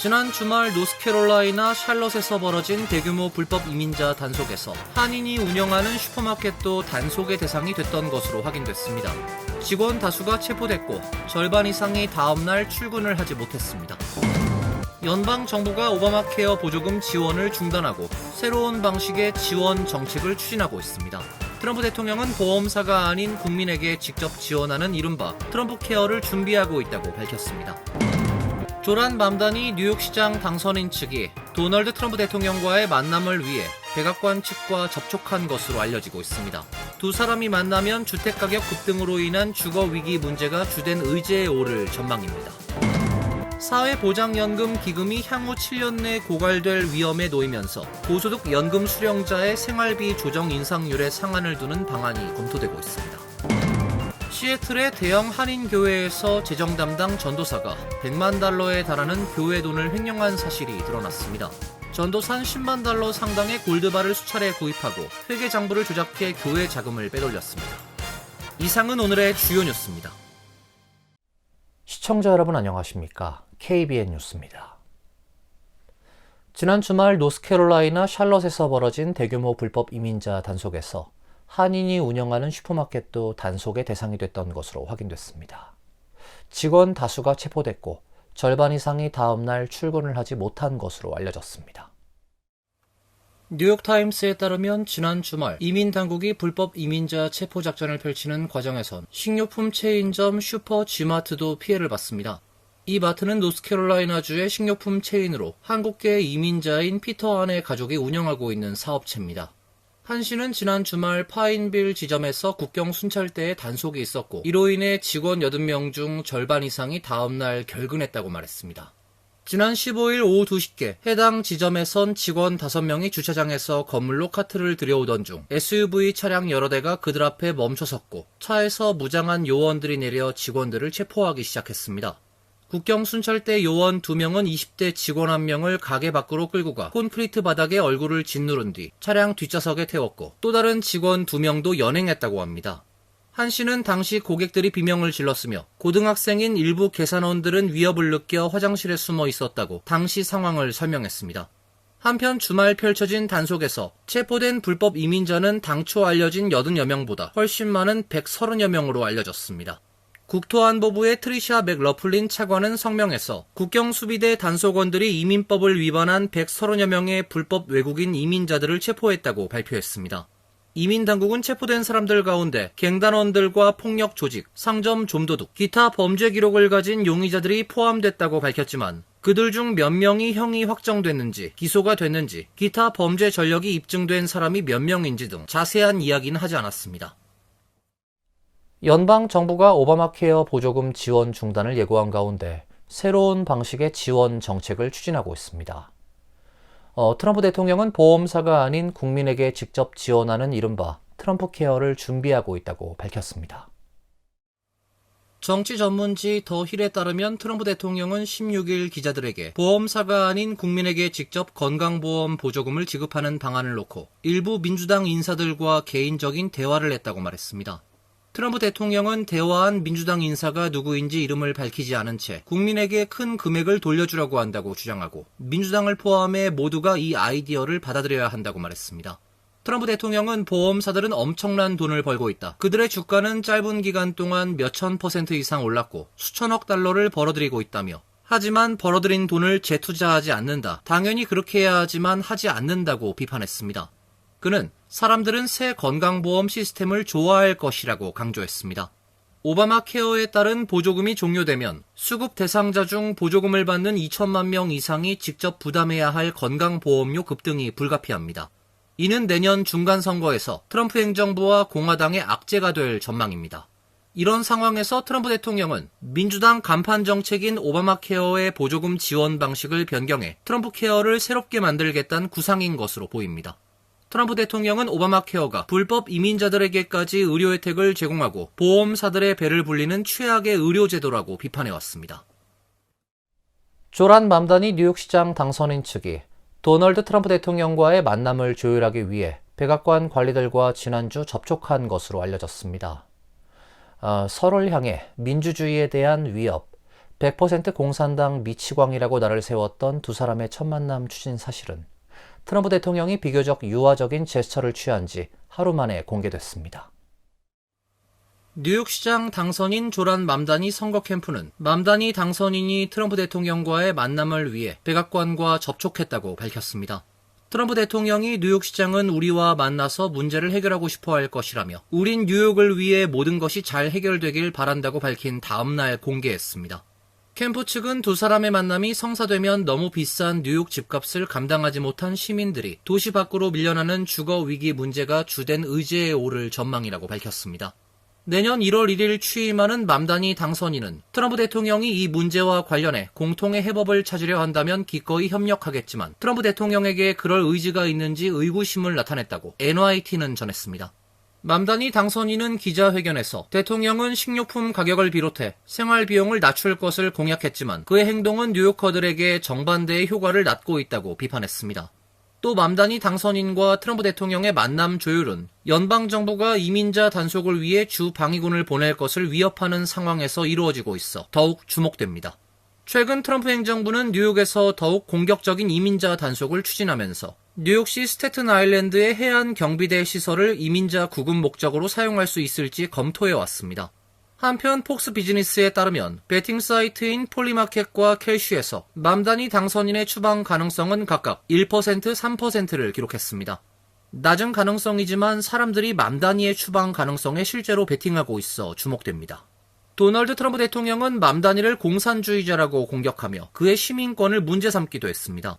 지난 주말 노스캐롤라이나 샬럿에서 벌어진 대규모 불법 이민자 단속에서 한인이 운영하는 슈퍼마켓도 단속의 대상이 됐던 것으로 확인됐습니다. 직원 다수가 체포됐고 절반 이상이 다음날 출근을 하지 못했습니다. 연방 정부가 오바마 케어 보조금 지원을 중단하고 새로운 방식의 지원 정책을 추진하고 있습니다. 트럼프 대통령은 보험사가 아닌 국민에게 직접 지원하는 이른바 트럼프 케어를 준비하고 있다고 밝혔습니다. 조란 맘단이 뉴욕시장 당선인 측이 도널드 트럼프 대통령과의 만남을 위해 백악관 측과 접촉한 것으로 알려지고 있습니다. 두 사람이 만나면 주택가격 급등으로 인한 주거 위기 문제가 주된 의제에 오를 전망입니다. 사회보장연금 기금이 향후 7년 내 고갈될 위험에 놓이면서 고소득 연금 수령자의 생활비 조정 인상률에 상한을 두는 방안이 검토되고 있습니다. 시애틀의 대형 한인 교회에서 재정 담당 전도사가 100만 달러에 달하는 교회 돈을 횡령한 사실이 드러났습니다. 전도사는 10만 달러 상당의 골드바를 수차례 구입하고 회계 장부를 조작해 교회 자금을 빼돌렸습니다. 이상은 오늘의 주요 뉴스입니다. 시청자 여러분 안녕하십니까? KBN 뉴스입니다. 지난 주말 노스캐롤라이나 샬럿에서 벌어진 대규모 불법 이민자 단속에서 한인이 운영하는 슈퍼마켓도 단속의 대상이 됐던 것으로 확인됐습니다. 직원 다수가 체포됐고 절반 이상이 다음날 출근을 하지 못한 것으로 알려졌습니다. 뉴욕타임스에 따르면 지난 주말 이민 당국이 불법 이민자 체포 작전을 펼치는 과정에선 식료품 체인점 슈퍼 G마트도 피해를 봤습니다. 이 마트는 노스캐롤라이나주의 식료품 체인으로 한국계 이민자인 피터 안의 가족이 운영하고 있는 사업체입니다. 한 씨는 지난 주말 파인빌 지점에서 국경 순찰대에 단속이 있었고 이로 인해 직원 80명 중 절반 이상이 다음날 결근했다고 말했습니다. 지난 15일 오후 2시께 해당 지점에선 직원 5명이 주차장에서 건물로 카트를 들여오던 중 SUV 차량 여러 대가 그들 앞에 멈춰섰고 차에서 무장한 요원들이 내려 직원들을 체포하기 시작했습니다. 국경 순찰대 요원 2명은 20대 직원 1명을 가게 밖으로 끌고 가 콘크리트 바닥에 얼굴을 짓누른 뒤 차량 뒷좌석에 태웠고 또 다른 직원 2명도 연행했다고 합니다. 한 씨는 당시 고객들이 비명을 질렀으며 고등학생인 일부 계산원들은 위협을 느껴 화장실에 숨어 있었다고 당시 상황을 설명했습니다. 한편 주말 펼쳐진 단속에서 체포된 불법 이민자는 당초 알려진 80여 명보다 훨씬 많은 130여 명으로 알려졌습니다. 국토안보부의 트리샤 맥러플린 차관은 성명에서 국경 수비대 단속원들이 이민법을 위반한 130여 명의 불법 외국인 이민자들을 체포했다고 발표했습니다. 이민 당국은 체포된 사람들 가운데 갱단원들과 폭력 조직, 상점 좀도둑, 기타 범죄 기록을 가진 용의자들이 포함됐다고 밝혔지만 그들 중 몇 명이 형이 확정됐는지, 기소가 됐는지, 기타 범죄 전력이 입증된 사람이 몇 명인지 등 자세한 이야기는 하지 않았습니다. 연방 정부가 오바마 케어 보조금 지원 중단을 예고한 가운데 새로운 방식의 지원 정책을 추진하고 있습니다. 어, 트럼프 대통령은 보험사가 아닌 국민에게 직접 지원하는 이른바 트럼프 케어를 준비하고 있다고 밝혔습니다. 정치 전문지 더 힐에 따르면 트럼프 대통령은 16일 기자들에게 보험사가 아닌 국민에게 직접 건강보험 보조금을 지급하는 방안을 놓고 일부 민주당 인사들과 개인적인 대화를 했다고 말했습니다. 트럼프 대통령은 대화한 민주당 인사가 누구인지 이름을 밝히지 않은 채 국민에게 큰 금액을 돌려주라고 한다고 주장하고 민주당을 포함해 모두가 이 아이디어를 받아들여야 한다고 말했습니다. 트럼프 대통령은 보험사들은 엄청난 돈을 벌고 있다. 그들의 주가는 짧은 기간 동안 몇천 퍼센트 이상 올랐고 수천억 달러를 벌어들이고 있다며 하지만 벌어들인 돈을 재투자하지 않는다. 당연히 그렇게 해야 하지만 하지 않는다고 비판했습니다. 그는 사람들은 새 건강보험 시스템을 좋아할 것이라고 강조했습니다. 오바마 케어에 따른 보조금이 종료되면 수급 대상자 중 보조금을 받는 2천만 명 이상이 직접 부담해야 할 건강보험료 급등이 불가피합니다. 이는 내년 중간 선거에서 트럼프 행정부와 공화당의 악재가 될 전망입니다. 이런 상황에서 트럼프 대통령은 민주당 간판 정책인 오바마 케어의 보조금 지원 방식을 변경해 트럼프 케어를 새롭게 만들겠다는 구상인 것으로 보입니다. 트럼프 대통령은 오바마 케어가 불법 이민자들에게까지 의료 혜택을 제공하고 보험사들의 배를 불리는 최악의 의료 제도라고 비판해 왔습니다. 조란 맘단이 뉴욕시장 당선인 측이 도널드 트럼프 대통령과의 만남을 조율하기 위해 백악관 관리들과 지난주 접촉한 것으로 알려졌습니다. 어, 서로를 향해 민주주의에 대한 위협, 100% 공산당 미치광이라고 나를 세웠던 두 사람의 첫 만남 추진 사실은 트럼프 대통령이 비교적 유화적인 제스처를 취한 지 하루 만에 공개됐습니다. 뉴욕시장 당선인 조란 맘다니 선거 캠프는 맘다니 당선인이 트럼프 대통령과의 만남을 위해 백악관과 접촉했다고 밝혔습니다. 트럼프 대통령이 뉴욕시장은 우리와 만나서 문제를 해결하고 싶어 할 것이라며 우린 뉴욕을 위해 모든 것이 잘 해결되길 바란다고 밝힌 다음날 공개했습니다. 캠프 측은 두 사람의 만남이 성사되면 너무 비싼 뉴욕 집값을 감당하지 못한 시민들이 도시 밖으로 밀려나는 주거 위기 문제가 주된 의제에 오를 전망이라고 밝혔습니다. 내년 1월 1일 취임하는 맘다니 당선인은 트럼프 대통령이 이 문제와 관련해 공통의 해법을 찾으려 한다면 기꺼이 협력하겠지만 트럼프 대통령에게 그럴 의지가 있는지 의구심을 나타냈다고 NYT는 전했습니다. 맘다니 당선인은 기자회견에서 대통령은 식료품 가격을 비롯해 생활 비용을 낮출 것을 공약했지만 그의 행동은 뉴요커들에게 정반대의 효과를 낳고 있다고 비판했습니다. 또 맘다니 당선인과 트럼프 대통령의 만남 조율은 연방정부가 이민자 단속을 위해 주 방위군을 보낼 것을 위협하는 상황에서 이루어지고 있어 더욱 주목됩니다. 최근 트럼프 행정부는 뉴욕에서 더욱 공격적인 이민자 단속을 추진하면서 뉴욕시 스태튼 아일랜드의 해안 경비대 시설을 이민자 구금 목적으로 사용할 수 있을지 검토해 왔습니다. 한편 폭스 비즈니스에 따르면 베팅 사이트인 폴리마켓과 캐시에서 맘다니 당선인의 추방 가능성은 각각 1%, 3%를 기록했습니다. 낮은 가능성이지만 사람들이 맘다니의 추방 가능성에 실제로 베팅하고 있어 주목됩니다. 도널드 트럼프 대통령은 맘다니를 공산주의자라고 공격하며 그의 시민권을 문제 삼기도 했습니다.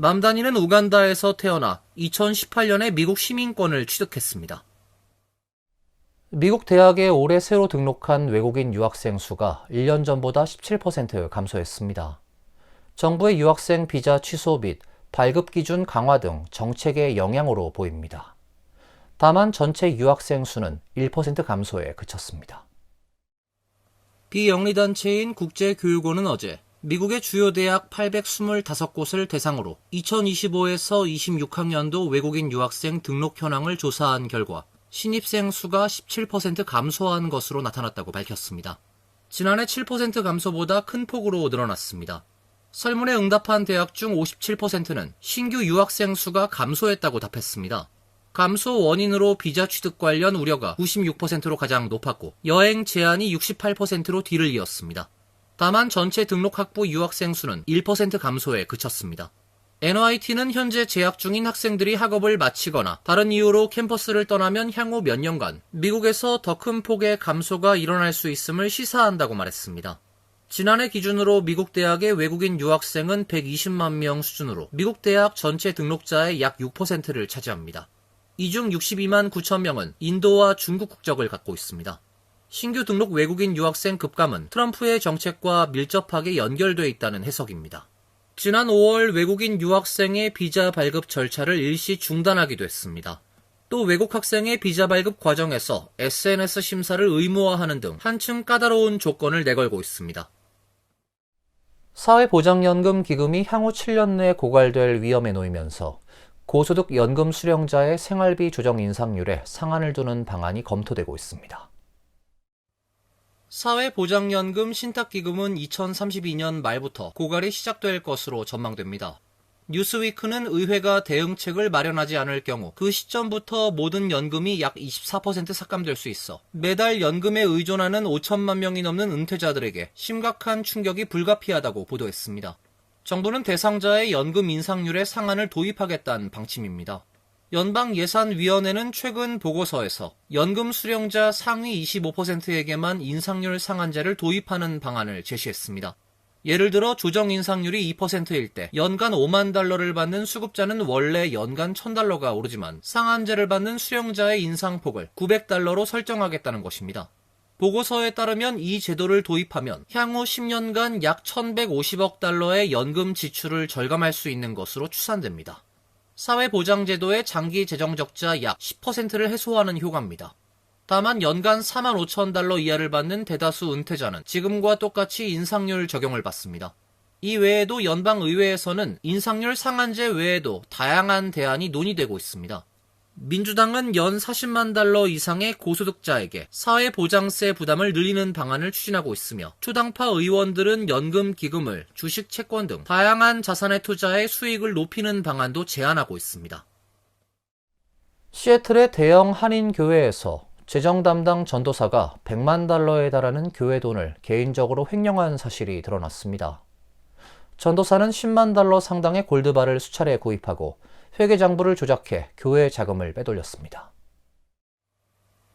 맘다니는 우간다에서 태어나 2018년에 미국 시민권을 취득했습니다. 미국 대학에 올해 새로 등록한 외국인 유학생 수가 1년 전보다 17% 감소했습니다. 정부의 유학생 비자 취소 및 발급 기준 강화 등 정책의 영향으로 보입니다. 다만 전체 유학생 수는 1% 감소에 그쳤습니다. 비영리단체인 국제교육원은 어제 미국의 주요 대학 825곳을 대상으로 2025에서 26학년도 외국인 유학생 등록 현황을 조사한 결과 신입생 수가 17% 감소한 것으로 나타났다고 밝혔습니다. 지난해 7% 감소보다 큰 폭으로 늘어났습니다. 설문에 응답한 대학 중 57%는 신규 유학생 수가 감소했다고 답했습니다. 감소 원인으로 비자 취득 관련 우려가 96%로 가장 높았고 여행 제한이 68%로 뒤를 이었습니다. 다만 전체 등록 학부 유학생 수는 1% 감소에 그쳤습니다. NYT는 현재 재학 중인 학생들이 학업을 마치거나 다른 이유로 캠퍼스를 떠나면 향후 몇 년간 미국에서 더 큰 폭의 감소가 일어날 수 있음을 시사한다고 말했습니다. 지난해 기준으로 미국 대학의 외국인 유학생은 120만 명 수준으로 미국 대학 전체 등록자의 약 6%를 차지합니다. 이 중 62만 9천 명은 인도와 중국 국적을 갖고 있습니다. 신규 등록 외국인 유학생 급감은 트럼프의 정책과 밀접하게 연결돼 있다는 해석입니다. 지난 5월 외국인 유학생의 비자 발급 절차를 일시 중단하기도 했습니다. 또 외국 학생의 비자 발급 과정에서 SNS 심사를 의무화하는 등 한층 까다로운 조건을 내걸고 있습니다. 사회보장연금 기금이 향후 7년 내에 고갈될 위험에 놓이면서 고소득 연금 수령자의 생활비 조정 인상률에 상한을 두는 방안이 검토되고 있습니다. 사회보장연금 신탁기금은 2032년 말부터 고갈이 시작될 것으로 전망됩니다. 뉴스위크는 의회가 대응책을 마련하지 않을 경우 그 시점부터 모든 연금이 약 24% 삭감될 수 있어 매달 연금에 의존하는 5천만 명이 넘는 은퇴자들에게 심각한 충격이 불가피하다고 보도했습니다. 정부는 대상자의 연금 인상률의 상한을 도입하겠다는 방침입니다. 연방예산위원회는 최근 보고서에서 연금 수령자 상위 25%에게만 인상률 상한제를 도입하는 방안을 제시했습니다. 예를 들어 조정 인상률이 2%일 때 연간 5만 달러를 받는 수급자는 원래 연간 1000달러가 오르지만 상한제를 받는 수령자의 인상폭을 900달러로 설정하겠다는 것입니다. 보고서에 따르면 이 제도를 도입하면 향후 10년간 약 1150억 달러의 연금 지출을 절감할 수 있는 것으로 추산됩니다. 사회보장제도의 장기 재정 적자 약 10%를 해소하는 효과입니다. 다만 연간 4만 5천 달러 이하를 받는 대다수 은퇴자는 지금과 똑같이 인상률 적용을 받습니다. 이 외에도 연방의회에서는 인상률 상한제 외에도 다양한 대안이 논의되고 있습니다. 민주당은 연 40만 달러 이상의 고소득자에게 사회보장세 부담을 늘리는 방안을 추진하고 있으며 투당파 의원들은 연금 기금을 주식 채권 등 다양한 자산에 투자해 수익을 높이는 방안도 제안하고 있습니다. 시애틀의 대형 한인 교회에서 재정 담당 전도사가 100만 달러에 달하는 교회 돈을 개인적으로 횡령한 사실이 드러났습니다. 전도사는 10만 달러 상당의 골드바를 수차례 구입하고 회계장부를 조작해 교회 자금을 빼돌렸습니다.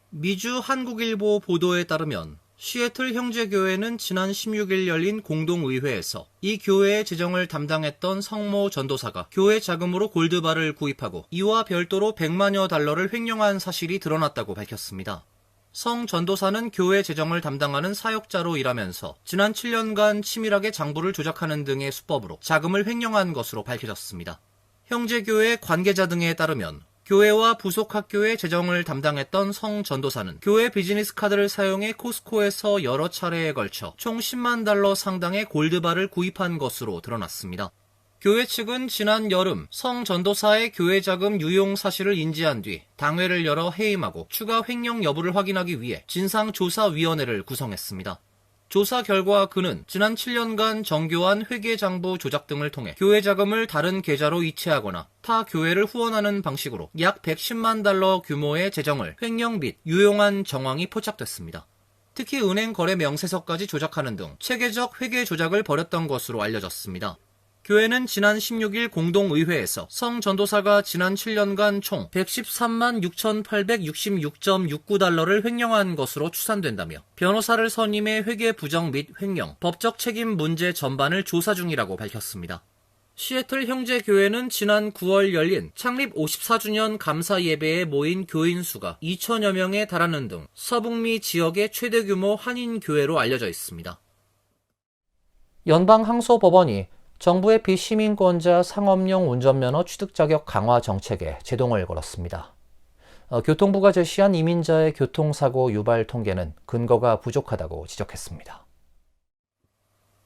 미주 한국일보 보도에 따르면 시애틀 형제교회는 지난 16일 열린 공동의회에서 이 교회의 재정을 담당했던 성모 전도사가 교회 자금으로 골드바를 구입하고 이와 별도로 100만여 달러를 횡령한 사실이 드러났다고 밝혔습니다. 성 전도사는 교회 재정을 담당하는 사역자로 일하면서 지난 7년간 치밀하게 장부를 조작하는 등의 수법으로 자금을 횡령한 것으로 밝혀졌습니다. 형제교회 관계자 등에 따르면 교회와 부속 학교의 재정을 담당했던 성 전도사는 교회 비즈니스 카드를 사용해 코스코에서 여러 차례에 걸쳐 총 10만 달러 상당의 골드바를 구입한 것으로 드러났습니다. 교회 측은 지난 여름 성 전도사의 교회 자금 유용 사실을 인지한 뒤 당회를 열어 해임하고 추가 횡령 여부를 확인하기 위해 진상조사위원회를 구성했습니다. 조사 결과 그는 지난 7년간 정교한 회계장부 조작 등을 통해 교회 자금을 다른 계좌로 이체하거나 타 교회를 후원하는 방식으로 약 110만 달러 규모의 재정을 횡령 및 유용한 정황이 포착됐습니다. 특히 은행 거래 명세서까지 조작하는 등 체계적 회계 조작을 벌였던 것으로 알려졌습니다. 교회는 지난 16일 공동의회에서 성 전도사가 지난 7년간 총 113만 6,866.69달러를 횡령한 것으로 추산된다며 변호사를 선임해 회계 부정 및 횡령, 법적 책임 문제 전반을 조사 중이라고 밝혔습니다. 시애틀 형제교회는 지난 9월 열린 창립 54주년 감사 예배에 모인 교인 수가 2천여 명에 달하는 등 서북미 지역의 최대 규모 한인 교회로 알려져 있습니다. 연방항소법원이 정부의 비시민권자 상업용 운전면허 취득 자격 강화 정책에 제동을 걸었습니다. 어, 교통부가 제시한 이민자의 교통사고 유발 통계는 근거가 부족하다고 지적했습니다.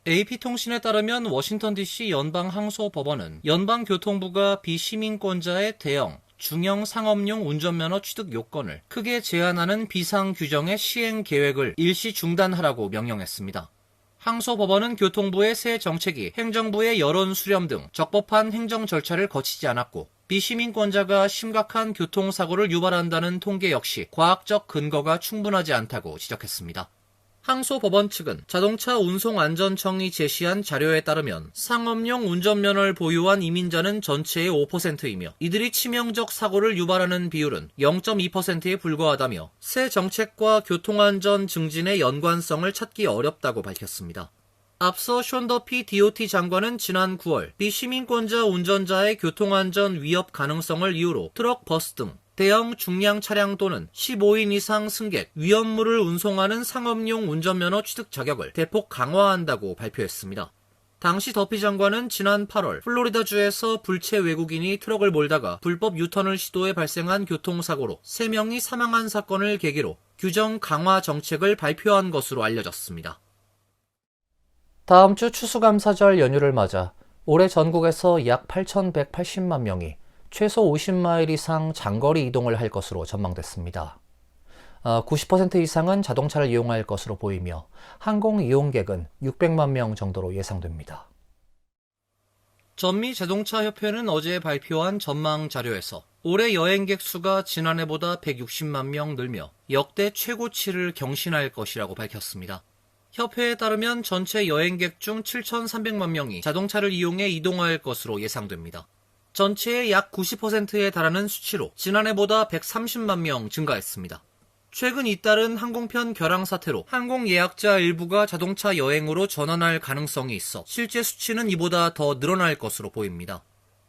AP통신에 따르면 워싱턴 DC 연방항소법원은 연방교통부가 비시민권자의 대형, 중형 상업용 운전면허 취득 요건을 크게 제한하는 비상 규정의 시행 계획을 일시 중단하라고 명령했습니다. 항소법원은 교통부의 새 정책이 행정부의 여론 수렴 등 적법한 행정 절차를 거치지 않았고 비시민권자가 심각한 교통사고를 유발한다는 통계 역시 과학적 근거가 충분하지 않다고 지적했습니다. 항소법원 측은 자동차 운송안전청이 제시한 자료에 따르면 상업용 운전면허를 보유한 이민자는 전체의 5%이며 이들이 치명적 사고를 유발하는 비율은 0.2%에 불과하다며 새 정책과 교통안전 증진의 연관성을 찾기 어렵다고 밝혔습니다. 앞서 션더피 DOT 장관은 지난 9월 비시민권자 운전자의 교통안전 위협 가능성을 이유로 트럭, 버스 등 대형 중량 차량 또는 15인 이상 승객, 위험물을 운송하는 상업용 운전면허 취득 자격을 대폭 강화한다고 발표했습니다. 당시 더피 장관은 지난 8월 플로리다주에서 불체 외국인이 트럭을 몰다가 불법 유턴을 시도해 발생한 교통사고로 3명이 사망한 사건을 계기로 규정 강화 정책을 발표한 것으로 알려졌습니다. 다음 주 추수감사절 연휴를 맞아 올해 전국에서 약 8,180만 명이 최소 50마일 이상 장거리 이동을 할 것으로 전망됐습니다. 90% 이상은 자동차를 이용할 것으로 보이며 항공 이용객은 600만 명 정도로 예상됩니다. 전미 자동차 협회는 어제 발표한 전망 자료에서 올해 여행객 수가 지난해보다 160만 명 늘며 역대 최고치를 경신할 것이라고 밝혔습니다. 협회에 따르면 전체 여행객 중 7,300만 명이 자동차를 이용해 이동할 것으로 예상됩니다. 전체의 약 90%에 달하는 수치로 지난해보다 130만 명 증가했습니다. 최근 잇따른 항공편 결항 사태로 항공 예약자 일부가 자동차 여행으로 전환할 가능성이 있어 실제 수치는 이보다 더 늘어날 것으로 보입니다.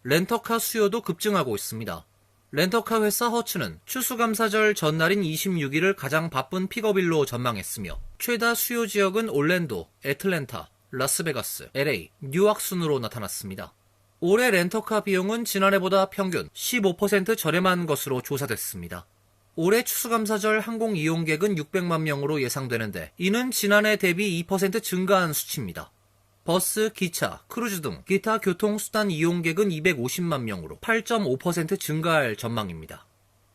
렌터카 수요도 급증하고 있습니다. 렌터카 회사 허츠는 추수감사절 전날인 26일을 가장 바쁜 픽업일로 전망했으며 최다 수요 지역은 올랜도, 애틀랜타, 라스베가스, LA, 뉴욕 순으로 나타났습니다. 올해 렌터카 비용은 지난해보다 평균 15% 저렴한 것으로 조사됐습니다. 올해 추수감사절 항공 이용객은 600만 명으로 예상되는데 이는 지난해 대비 2% 증가한 수치입니다. 버스, 기차, 크루즈 등 기타 교통수단 이용객은 250만 명으로 8.5% 증가할 전망입니다.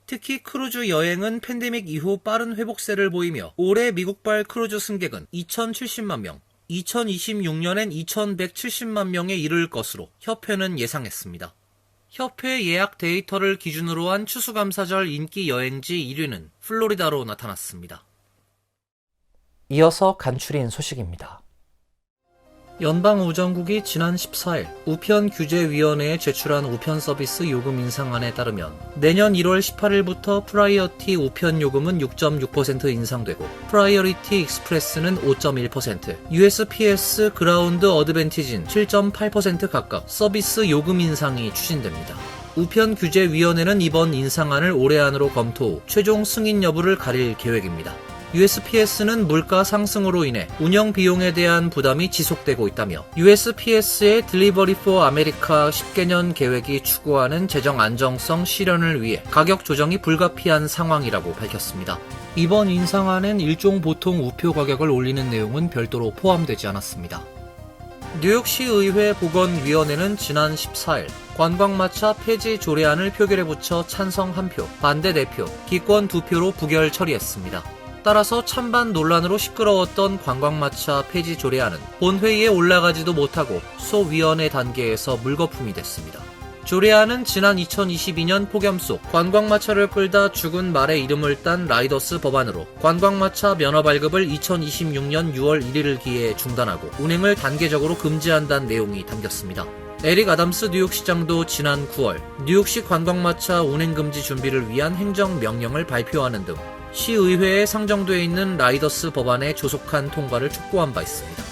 특히 크루즈 여행은 팬데믹 이후 빠른 회복세를 보이며 올해 미국발 크루즈 승객은 2,070만 명, 2026년엔 2,170만 명에 이를 것으로 협회는 예상했습니다. 협회 예약 데이터를 기준으로 한 추수감사절 인기 여행지 1위는 플로리다로 나타났습니다. 이어서 간추린 소식입니다. 연방우정국이 지난 14일 우편규제위원회에 제출한 우편 서비스 요금 인상안에 따르면 내년 1월 18일부터 프라이어티 우편 요금은 6.6% 인상되고 프라이어리티 익스프레스는 5.1%, USPS 그라운드 어드밴티지는 7.8% 각각 서비스 요금 인상이 추진됩니다. 우편규제위원회는 이번 인상안을 올해 안으로 검토 후 최종 승인 여부를 가릴 계획입니다. USPS는 물가 상승으로 인해 운영 비용에 대한 부담이 지속되고 있다며 USPS의 딜리버리 포 아메리카 10개년 계획이 추구하는 재정 안정성 실현을 위해 가격 조정이 불가피한 상황이라고 밝혔습니다. 이번 인상안엔 일종 보통 우표 가격을 올리는 내용은 별도로 포함되지 않았습니다. 뉴욕시 의회 보건위원회는 지난 14일 관광마차 폐지 조례안을 표결에 붙여 찬성 1표, 반대 4표, 기권 2표로 부결 처리했습니다. 따라서 찬반 논란으로 시끄러웠던 관광마차 폐지 조례안은 본회의에 올라가지도 못하고 소위원회 단계에서 물거품이 됐습니다. 조례안은 지난 2022년 폭염 속 관광마차를 끌다 죽은 말의 이름을 딴 라이더스 법안으로 관광마차 면허 발급을 2026년 6월 1일을 기해 중단하고 운행을 단계적으로 금지한다는 내용이 담겼습니다. 에릭 아담스 뉴욕시장도 지난 9월 뉴욕시 관광마차 운행금지 준비를 위한 행정명령을 발표하는 등 시의회에 상정돼 있는 라이더스 법안의 조속한 통과를 촉구한 바 있습니다.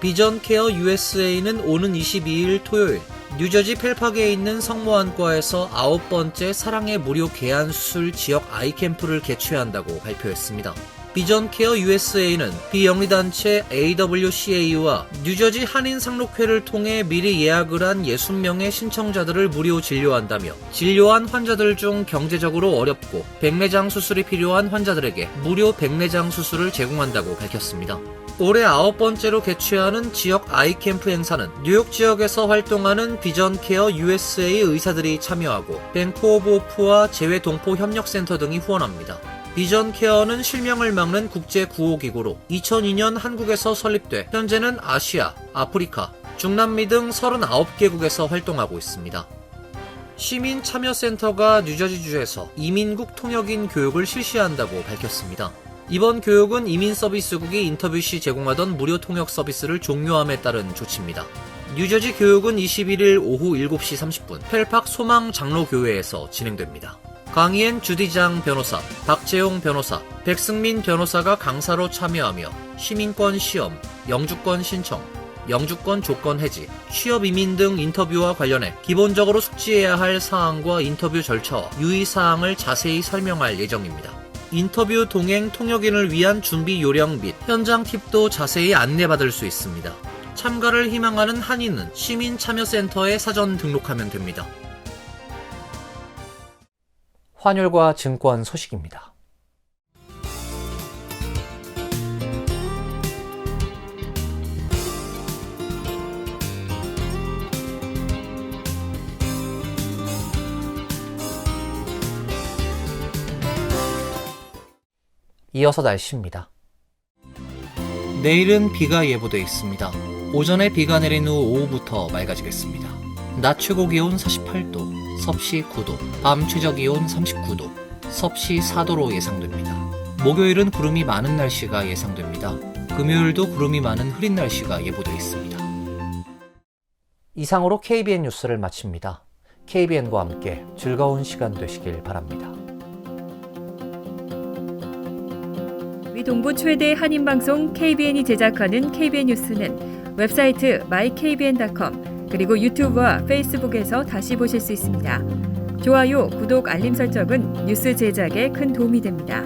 비전 케어 USA는 오는 22일 토요일 뉴저지 펠파계에 있는 성모안과에서 아홉 번째 사랑의 무료 개안 수술 지역 아이 캠프를 개최한다고 발표했습니다. 비전 케어 USA는 비영리단체 AWCA와 뉴저지 한인 상록회를 통해 미리 예약을 한 60명의 신청자들을 무료 진료한다며 진료한 환자들 중 경제적으로 어렵고 백내장 수술이 필요한 환자들에게 무료 백내장 수술을 제공한다고 밝혔습니다. 올해 아홉 번째로 개최하는 지역 아이캠프 행사는 뉴욕 지역에서 활동하는 비전 케어 USA 의사들이 참여하고 뱅크 오브 오프와 재외동포 협력센터 등이 후원합니다. 비전 케어는 실명을 막는 국제 구호기구로 2002년 한국에서 설립돼 현재는 아시아, 아프리카, 중남미 등 39개국에서 활동하고 있습니다. 시민 참여센터가 뉴저지주에서 이민국 통역인 교육을 실시한다고 밝혔습니다. 이번 교육은 이민 서비스국이 인터뷰 시 제공하던 무료 통역 서비스를 종료함에 따른 조치입니다. 뉴저지 교육은 21일 오후 7시 30분 펠팍 소망 장로교회에서 진행됩니다. 강의엔 주디장 변호사, 박재용 변호사, 백승민 변호사가 강사로 참여하며 시민권 시험, 영주권 신청, 영주권 조건 해지, 취업 이민 등 인터뷰와 관련해 기본적으로 숙지해야 할 사항과 인터뷰 절차와 유의 사항을 자세히 설명할 예정입니다. 인터뷰 동행 통역인을 위한 준비 요령 및 현장 팁도 자세히 안내받을 수 있습니다. 참가를 희망하는 한인은 시민참여센터에 사전 등록하면 됩니다. 환율과 증권 소식입니다. 이어서 날씨입니다. 내일은 비가 예보돼 있습니다. 오전에 비가 내린 후 오후부터 맑아지겠습니다. 낮 최고 기온 48도, 섭씨 9도, 밤 최저 기온 39도, 섭씨 4도로 예상됩니다. 목요일은 구름이 많은 날씨가 예상됩니다. 금요일도 구름이 많은 흐린 날씨가 예보돼 있습니다. 이상으로 KBN 뉴스를 마칩니다. KBN과 함께 즐거운 시간 되시길 바랍니다. 위동부 최대 한인 방송 KBN이 제작하는 KBN 뉴스는 웹사이트 mykbn.com 그리고 유튜브와 페이스북에서 다시 보실 수 있습니다. 좋아요, 구독, 알림 설정은 뉴스 제작에 큰 도움이 됩니다.